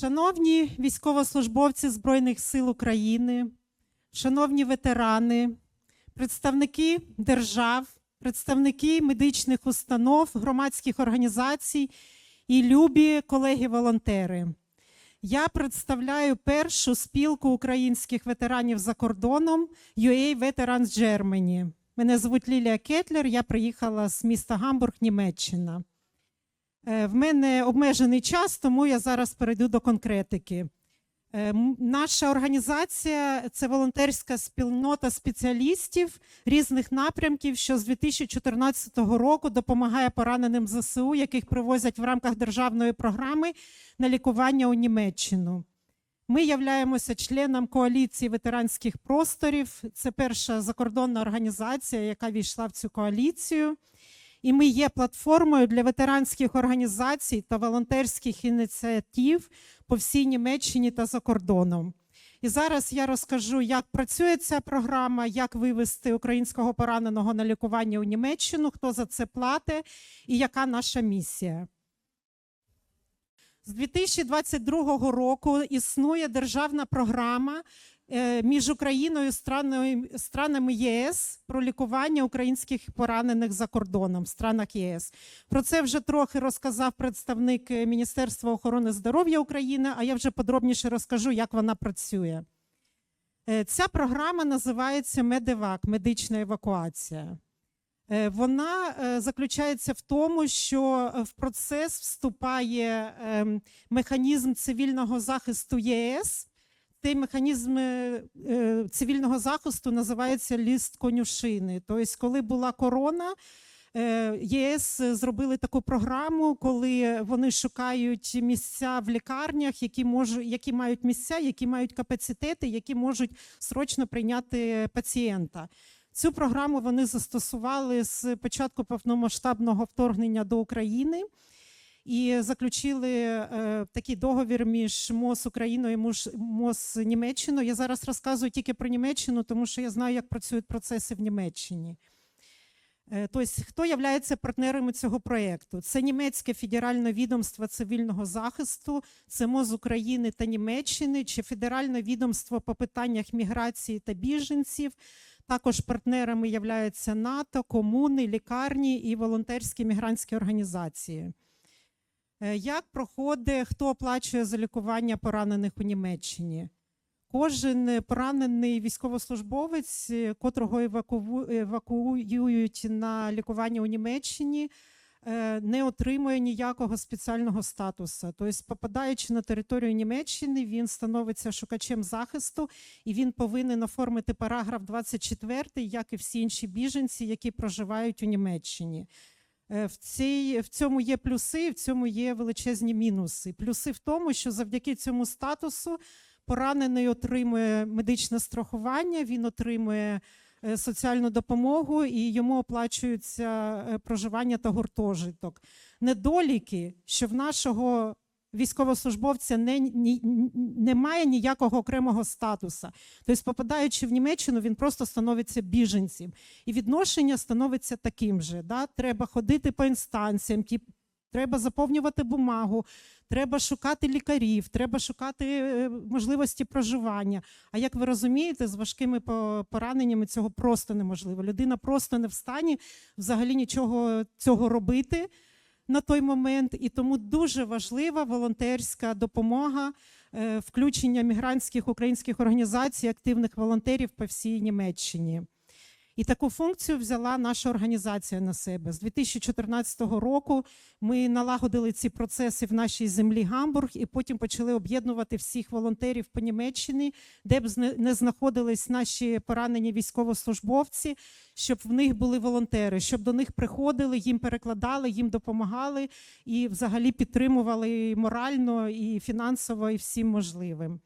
Шановні військовослужбовці Збройних сил України, шановні ветерани, представники держав, представники медичних установ, громадських організацій і любі колеги-волонтери. Я представляю першу спілку українських ветеранів за кордоном UA Veterans Germany. Мене звуть Лілія Кетлер, я приїхала з міста Гамбург, Німеччина. Е, В мене обмежений час, тому я зараз перейду до конкретики. Е, Наша організація це волонтерська спільнота спеціалістів різних напрямків, що з 2014 року допомагає пораненим ЗСУ, яких привозять в рамках державної програми на лікування у Німеччину. Ми являємося членом коаліції ветеранських просторів. Це перша закордонна організація, яка війшла в цю коаліцію. І ми є платформою для ветеранських організацій та волонтерських ініціатив по всій Німеччині та за кордоном. І зараз я розкажу, як працює ця програма, як вивести українського пораненого на лікування у Німеччину, хто за це платить і яка наша місія. З 2022 року існує державна програма між Україною і странами, ЄС про лікування українських поранених за кордоном в странах ЄС. Про це вже трохи розказав представник е, Міністерства охорони здоров'я України, а я вже подробніше розкажу, як вона працює. Е, Ця програма називається Медевак медична евакуація. Е, Вона е, заключається в тому, що е, в процес вступає ем, механізм цивільного захисту ЄС. Цей механізм е, е, цивільного захисту називається ліст конюшини. Тобто, коли була корона, е, ЄС зробили таку програму, коли вони шукають місця в лікарнях, які можуть, які мають місця, які мають капацитети, які можуть срочно прийняти пацієнта. Цю програму вони застосували з початку повномасштабного вторгнення до України і заключили е, такий договір між МОЗ Україною і МОЗ- Німеччиною. Я зараз розказую тільки про Німеччину, тому що я знаю, як працюють процеси в Німеччині. Е, Тобто, хто є партнерами цього проєкту? Це німецьке федеральне відомство цивільного захисту, це МОЗ України та Німеччини, чи Федеральне відомство по питаннях міграції та біженців. Також партнерами являються НАТО, комуни, лікарні і волонтерські мігрантські організації. Е, Як проходить, хто оплачує за лікування поранених у Німеччині? Кожен поранений військовослужбовець, е, котрого евакуюють на лікування у Німеччині, е, не отримує ніякого спеціального статусу. Тобто, попадаючи на територію Німеччини, він становиться шукачем захисту і він повинен оформити параграф 24, як і всі інші біженці, які проживають у Німеччині. Е, В, цій, в цьому є плюси, в цьому є величезні мінуси. Плюси в тому, що завдяки цьому статусу поранений отримує медичне страхування, він отримує е, соціальну допомогу і йому оплачується е, проживання та гуртожиток. Недоліки, що в нашого військовослужбовця не, ні, ні- немає ніякого окремого статусу. Тобто, попадаючи в Німеччину, він просто становиться біженцем. І відношення становиться таким же. Да? Треба ходити по інстанціям, ті- треба заповнювати бумагу, треба шукати лікарів, треба шукати е, можливості проживання. А як ви розумієте, з важкими по- пораненнями цього просто неможливо. Людина просто не в стані взагалі нічого цього робити на той момент. І тому дуже важлива волонтерська допомога, е, включення мігрантських українських організацій, активних волонтерів по всій Німеччині. І таку функцію взяла наша організація на себе. З 2014 року ми налагодили ці процеси в нашій землі Гамбург і потім почали об'єднувати всіх волонтерів по Німеччині, де б не знаходились наші поранені військовослужбовці, щоб в них були волонтери, щоб до них приходили, їм перекладали, їм допомагали і взагалі підтримували і морально, і фінансово, і всім можливим.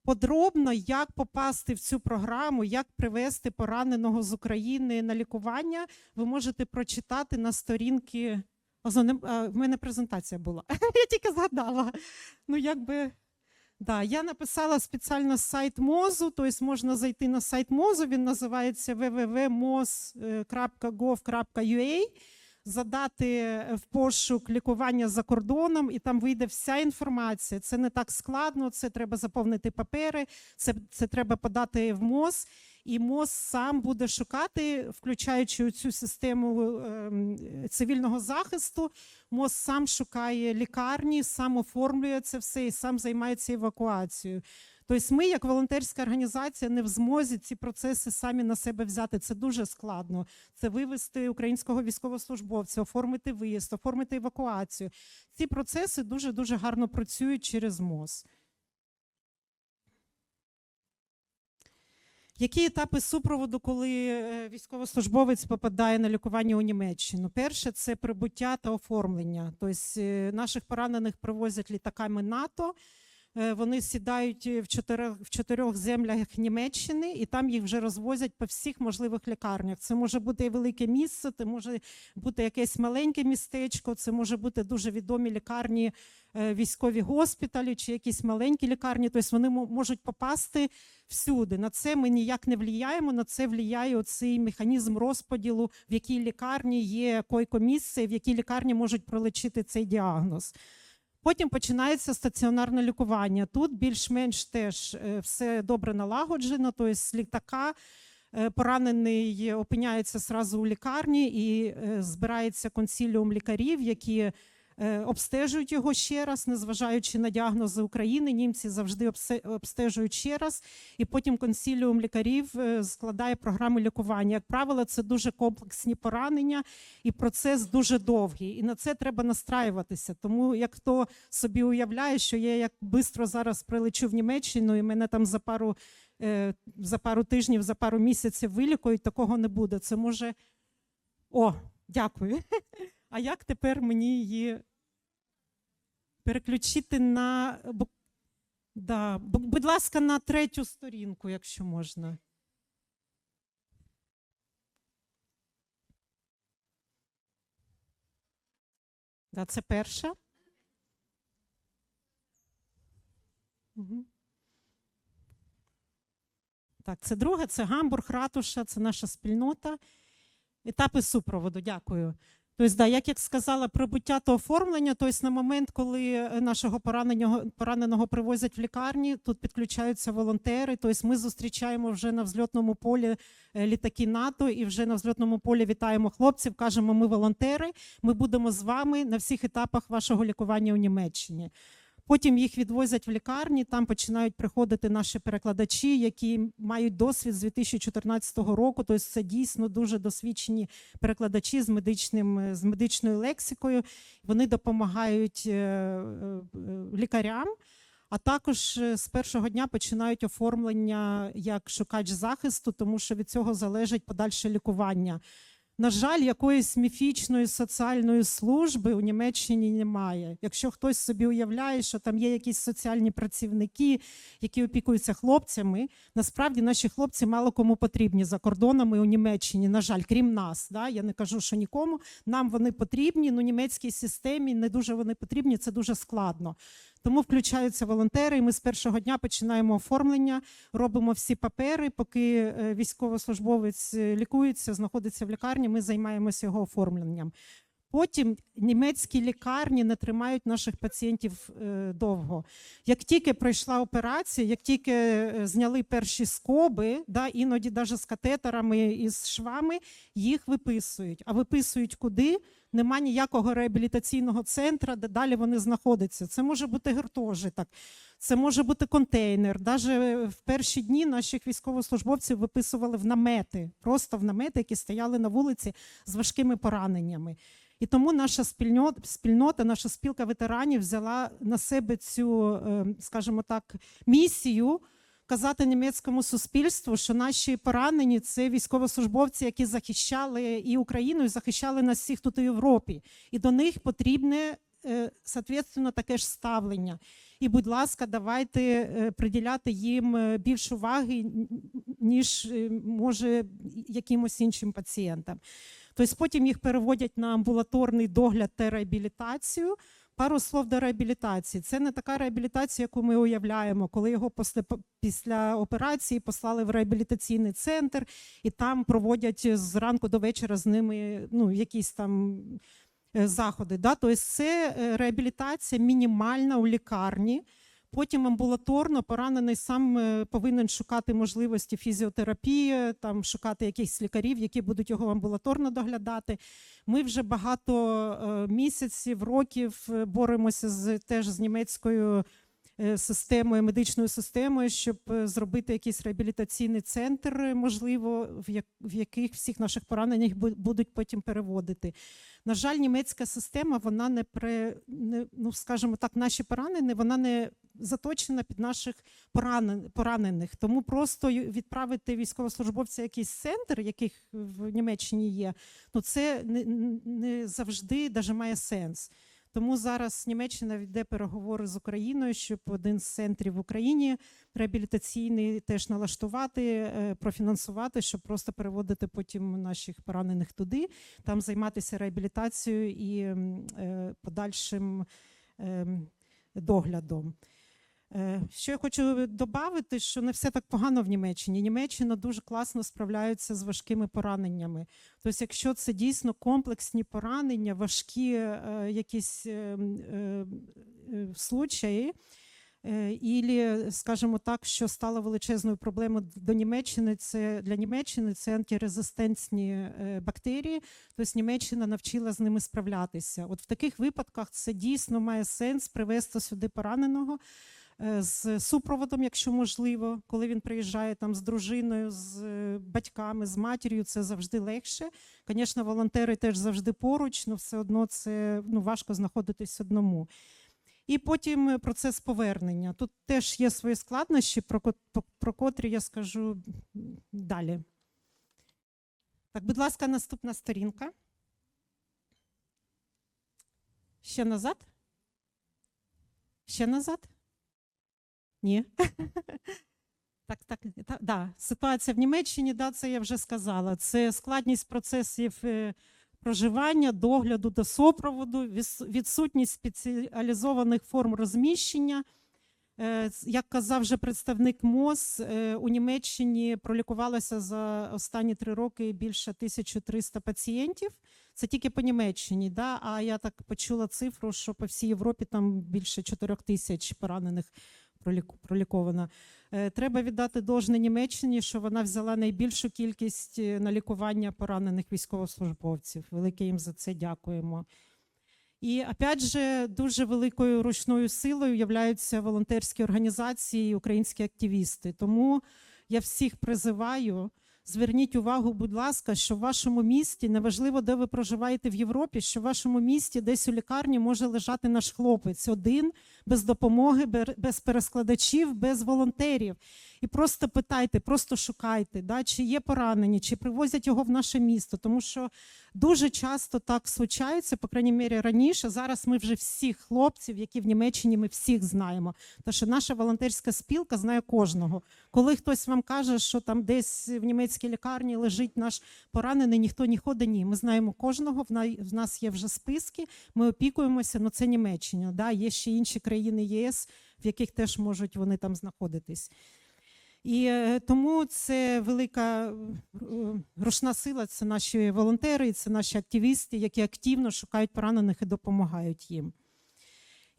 Е, Подробно, як попасти в цю програму, як привести пораненого з України на лікування, ви можете прочитати на сторінки. В мене презентація була. Я тільки згадала. Ну, якби. Да, я написала спеціально сайт МОЗу, тобто можна зайти на сайт МОЗу, він називається www.moz.gov.ua. задати в пошук лікування за кордоном, і там вийде вся інформація. Це не так складно, це треба заповнити папери, це, це треба подати в МОЗ. І МОЗ сам буде шукати, включаючи цю систему ем, цивільного захисту. МОЗ сам шукає лікарні, сам оформлює це все і сам займається евакуацією. Тобто, ми, як волонтерська організація, не в змозі ці процеси самі на себе взяти. Це дуже складно. Це вивести українського військовослужбовця, оформити виїзд, оформити евакуацію. Ці процеси дуже дуже гарно працюють через МОЗ. Які етапи супроводу, коли е, військовослужбовець попадає на лікування у Німеччину? Перше це прибуття та оформлення. Тобто е, наших поранених привозять літаками НАТО. Е, Вони сідають в чотирьох, в чотирьох землях Німеччини, і там їх вже розвозять по всіх можливих лікарнях. Це може бути велике місце, це може бути якесь маленьке містечко, це може бути дуже відомі лікарні, е, військові госпіталі чи якісь маленькі лікарні. Тобто вони можуть попасти всюди. На це ми ніяк не вліяємо. На це вліяє оцей механізм розподілу, в якій лікарні є койко-місце, в якій лікарні можуть пролечити цей діагноз. Потім починається стаціонарне лікування. Тут більш-менш теж е, все добре налагоджено. Тобто з літака е, поранений опиняється зразу у лікарні і е, збирається консіліум лікарів, які обстежують його ще раз, незважаючи на діагнози України. Німці завжди обстежують ще раз, і потім консіліум лікарів е, складає програми лікування. Як правило, це дуже комплексні поранення, і процес дуже довгий. І на це треба настраюватися. Тому як хто собі уявляє, що я як швидко зараз прилечу в Німеччину, і мене там за пару, е, за пару тижнів, за пару місяців вилікують, такого не буде. Це може. О, дякую. А як тепер мені її переключити на да, будь ласка, на третю сторінку, якщо можна. Да, це перша. Мгм. Так, це друге, це Гамбург, ратуша, це наша спільнота. Етапи супроводу, дякую. Тобто, да, як я сказала, прибуття та оформлення, тобто на момент, коли е, нашого пораненого, пораненого привозять в лікарні, тут підключаються волонтери. Тобто ми зустрічаємо вже на взльотному полі е, літаки НАТО і вже на взльотному полі вітаємо хлопців, кажемо, ми волонтери, ми будемо з вами на всіх етапах вашого лікування у Німеччині. Потім їх відвозять в лікарні, там починають приходити наші перекладачі, які мають досвід з 2014 року. Тобто це дійсно дуже досвідчені перекладачі з медичним з медичною лексикою. Вони допомагають е, е, лікарям. А також е, з першого дня починають оформлення як шукач захисту, тому що від цього залежить подальше лікування. На жаль, якоїсь міфічної соціальної служби у Німеччині немає. Якщо хтось собі уявляє, що там є якісь соціальні працівники, які опікуються хлопцями, насправді наші хлопці мало кому потрібні за кордонами у Німеччині. На жаль, крім нас. Да? Я не кажу, що нікому. Нам вони потрібні, ну німецькій системі не дуже вони потрібні, це дуже складно. Тому включаються волонтери. і Ми з першого дня починаємо оформлення, робимо всі папери. Поки е, військовослужбовець е, лікується, знаходиться в лікарні, ми займаємося його оформленням. Потім німецькі лікарні не тримають наших пацієнтів е, довго. Як тільки пройшла операція, як тільки е, зняли перші скоби, да, іноді навіть з катетерами і з швами, їх виписують. А виписують куди? Нема ніякого реабілітаційного центру, де далі вони знаходяться. Це може бути гуртожиток, це може бути контейнер. Навіть в перші дні наших військовослужбовців виписували в намети, просто в намети, які стояли на вулиці з важкими пораненнями. І тому наша спільнота, наша спілка ветеранів взяла на себе цю, е, скажімо так, місію казати німецькому суспільству, що наші поранені це військовослужбовці, які захищали і Україну, і захищали нас всіх тут у Європі. І до них потрібне е, соответственно, таке ж ставлення. І, будь ласка, давайте е, приділяти їм більш уваги, ніж може якимось іншим пацієнтам. Тобто потім їх переводять на амбулаторний догляд та реабілітацію. пару слов до реабілітації. Це не така реабілітація, яку ми уявляємо, коли його після, після операції послали в реабілітаційний центр і там проводять зранку до вечора з ними ну, якісь там е, заходи. Да? Тобто це е, реабілітація мінімальна у лікарні. Потім амбулаторно поранений сам е, повинен шукати можливості фізіотерапії, там шукати якихось лікарів, які будуть його амбулаторно доглядати. Ми вже багато е, місяців, років е, боремося з теж з німецькою системою, медичною системою, щоб е, зробити якийсь реабілітаційний центр, е, можливо, в, як, в яких всіх наших поранених бу- будуть потім переводити. На жаль, німецька система, вона не при не, ну, скажімо так, наші поранені, вона не заточена під наших поранен- поранених. Тому просто відправити військовослужбовця якийсь центр, яких в Німеччині є, ну це не, не завжди даже має сенс. Тому зараз Німеччина веде переговори з Україною, щоб один з центрів в Україні реабілітаційний теж налаштувати, е, профінансувати, щоб просто переводити потім наших поранених туди, там займатися реабілітацією і е, подальшим ем, доглядом. Е, Що я хочу додати, що не все так погано в Німеччині. Німеччина дуже класно справляється з важкими пораненнями. Тобто, якщо це дійсно комплексні поранення, важкі е, якісь е, случаї, Ілі, скажімо так, що стало величезною проблемою до Німеччини, це для Німеччини це антирезистентні бактерії. Тобто Німеччина навчила з ними справлятися. От в таких випадках це дійсно має сенс привезти сюди пораненого з супроводом, якщо можливо, коли він приїжджає там з дружиною, з е, батьками, з матір'ю, це завжди легше. Звісно, волонтери теж завжди поруч, але все одно це ну, важко знаходитись одному. І потім е, процес повернення. Тут теж є свої складнощі, про, про котрі я скажу далі. Так, будь ласка, наступна сторінка. Ще назад? Ще назад? Ні. Так, так, та, да. Ситуація в Німеччині, да, це я вже сказала. Це складність процесів е, проживання, догляду до супроводу, відсутність спеціалізованих форм розміщення. Е, Як казав вже представник МОЗ, е, у Німеччині пролікувалося за останні три роки більше 1300 пацієнтів. Це тільки по Німеччині, да? а я так почула цифру, що по всій Європі там більше 4 тисяч поранених проліковано. Е, Треба віддати должне Німеччині, що вона взяла найбільшу кількість е, на лікування поранених військовослужбовців. Велике їм за це дякуємо. І опять же, дуже великою ручною силою являються волонтерські організації і українські активісти. Тому я всіх призиваю. Зверніть увагу, будь ласка, що в вашому місті, неважливо, де ви проживаєте в Європі, що в вашому місті десь у лікарні може лежати наш хлопець один, без допомоги, без перескладачів, без волонтерів. І просто питайте, просто шукайте, да, чи є поранені, чи привозять його в наше місто. Тому що дуже часто так случається, по крайній мірі раніше. Зараз ми вже всіх хлопців, які в Німеччині, ми всіх знаємо. Тому що наша волонтерська спілка знає кожного. Коли хтось вам каже, що там десь в німецькій лікарні лежить наш поранений, ніхто не ходить. Ні, ми знаємо кожного. В на- в нас є вже списки. Ми опікуємося, але це Німеччина. Да? Є ще інші країни ЄС, в яких теж можуть вони там знаходитись. І е, тому це велика е, рушна сила, це наші волонтери, це наші активісти, які активно шукають поранених і допомагають їм.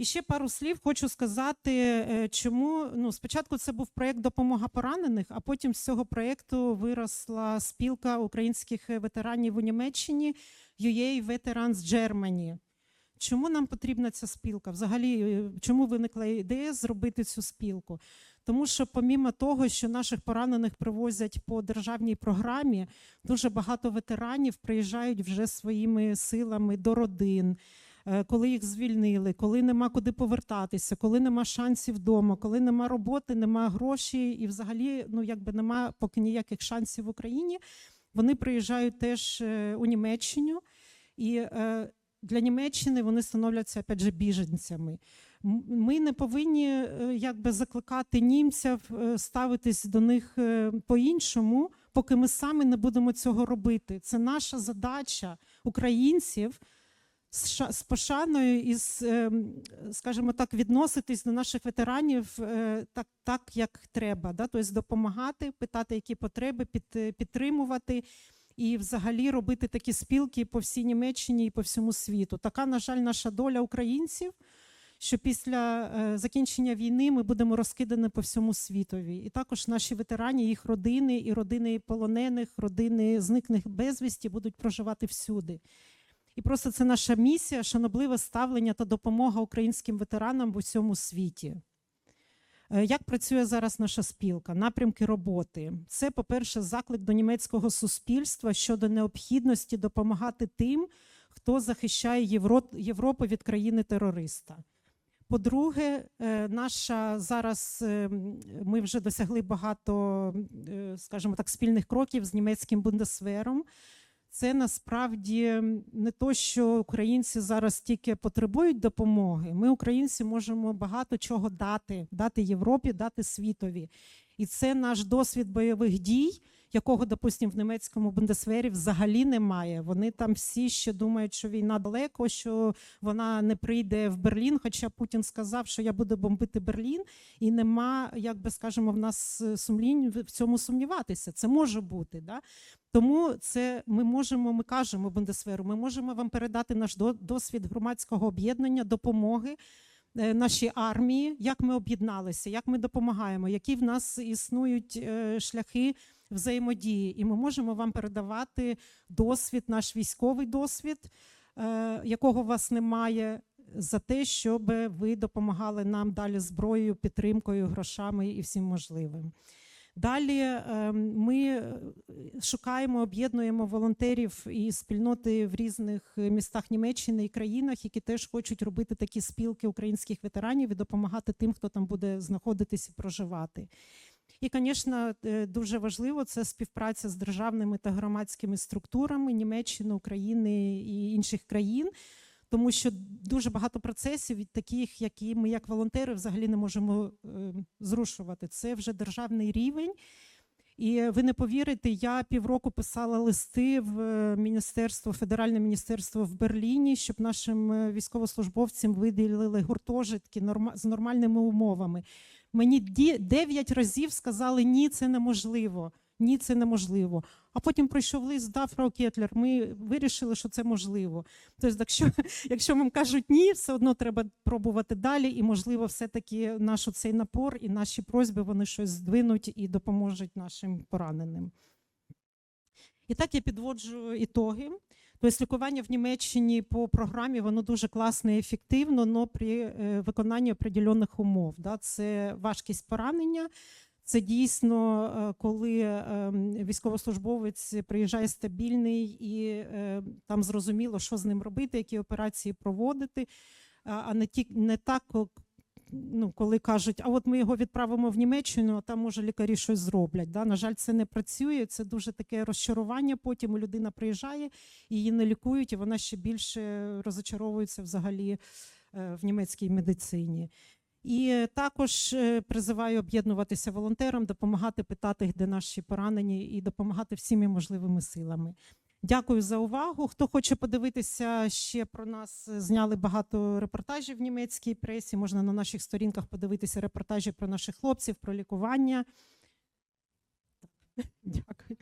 І ще пару слів хочу сказати, е, чому ну, спочатку це був проєкт допомога поранених, а потім з цього проєкту виросла спілка українських ветеранів у Німеччині UA Veterans Germany. Чому нам потрібна ця спілка? Взагалі, е, чому виникла ідея зробити цю спілку? Тому що, помімо того, що наших поранених привозять по державній програмі, дуже багато ветеранів приїжджають вже своїми силами до родин, е, коли їх звільнили, коли нема куди повертатися, коли нема шансів вдома, коли нема роботи, нема грошей і взагалі ну, якби нема поки ніяких шансів в Україні. Вони приїжджають теж е, у Німеччину. І е, для Німеччини вони становляться опять же біженцями. Ми не повинні е, якби закликати німців е, ставитись до них е, по-іншому, поки ми самі не будемо цього робити. Це наша задача українців з пошаною і з, ем, скажімо так, відноситись до наших ветеранів е, так, так як треба. Да? Тобто допомагати, питати, які потреби, під, підтримувати і взагалі робити такі спілки по всій Німеччині і по всьому світу. Така, на жаль, наша доля українців. Що після е, закінчення війни ми будемо розкидані по всьому світові, і також наші ветерані, їх родини, і родини полонених, родини зниклих безвісті будуть проживати всюди. І просто це наша місія, шанобливе ставлення та допомога українським ветеранам в усьому світі. Е, Як працює зараз наша спілка? Напрямки роботи. Це, по-перше, заклик до німецького суспільства щодо необхідності допомагати тим, хто захищає Європу від країни-терориста. По-друге, е, наша зараз е, ми вже досягли багато, скажімо так, спільних кроків з німецьким бундесвером. Це насправді не то, що українці зараз тільки потребують допомоги. Ми, українці, можемо багато чого дати, дати Європі, дати світові. І це наш досвід бойових дій, якого, допустимо, в німецькому бундесвері взагалі немає. Вони там всі ще думають, що війна далеко, що вона не прийде в Берлін. Хоча Путін сказав, що я буду бомбити Берлін, і нема, як би скажемо, в нас е, сумлінь в цьому сумніватися. Це може бути. Да? Тому це ми можемо, ми кажемо Бундесверу, ми можемо вам передати наш досвід громадського об'єднання, допомоги е, нашій армії, як ми об'єдналися, як ми допомагаємо, які в нас існують е, шляхи взаємодії. І ми можемо вам передавати досвід, наш військовий досвід, е, якого у вас немає. За те, щоб ви допомагали нам далі зброєю, підтримкою, грошами і всім можливим. Далі е, ми е, шукаємо, об'єднуємо волонтерів і спільноти в різних містах Німеччини і країнах, які теж хочуть робити такі спілки українських ветеранів і допомагати тим, хто там буде знаходитись і проживати. І, звісно, е, дуже важливо це співпраця з державними та громадськими структурами Німеччини, України і інших країн. Тому що дуже багато процесів від таких, які ми, як волонтери, взагалі не можемо е, зрушувати. Це вже державний рівень. І ви не повірите, я півроку писала листи в е, міністерство, федеральне міністерство в Берліні, щоб нашим е, військовослужбовцям виділили гуртожитки з нормальними умовами. Мені дев'ять разів сказали, ні, це неможливо. Ні, це неможливо. А потім прийшов лист, дав Фрау Кетлер. Ми вирішили, що це можливо. Тобто, якщо, якщо вам кажуть ні, все одно треба пробувати далі, і можливо, все-таки наш цей напор і наші просьби вони щось здвинуть і допоможуть нашим пораненим. І так я підводжу ітоги. Тобто лікування в Німеччині по програмі воно дуже класно і ефективно, але при е, виконанні определених умов. Да? Це важкість поранення. Це дійсно, е, коли е, військовослужбовець приїжджає стабільний і е, там зрозуміло, що з ним робити, які операції проводити, а- не ті не так, ну, коли кажуть, а от ми його відправимо в Німеччину, а там може лікарі щось зроблять. Да? На жаль, це не працює. Це дуже таке розчарування. Потім людина приїжджає, її не лікують, і вона ще більше розочаровується взагалі е, в німецькій медицині. І також е, призиваю об'єднуватися волонтерам, допомагати питати, де наші поранені, і допомагати всіми можливими силами. Дякую за увагу. Хто хоче подивитися ще про нас, е, зняли багато репортажів в німецькій пресі. Можна на наших сторінках подивитися репортажі про наших хлопців, про лікування. Дякую.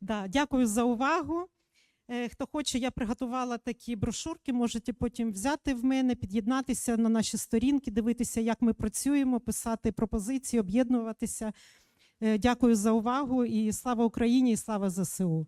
Да, дякую за увагу. Е, Хто хоче, я приготувала такі брошурки. Можете потім взяти в мене, під'єднатися на наші сторінки, дивитися, як ми працюємо, писати пропозиції, об'єднуватися. Е, Дякую за увагу і слава Україні, і слава ЗСУ.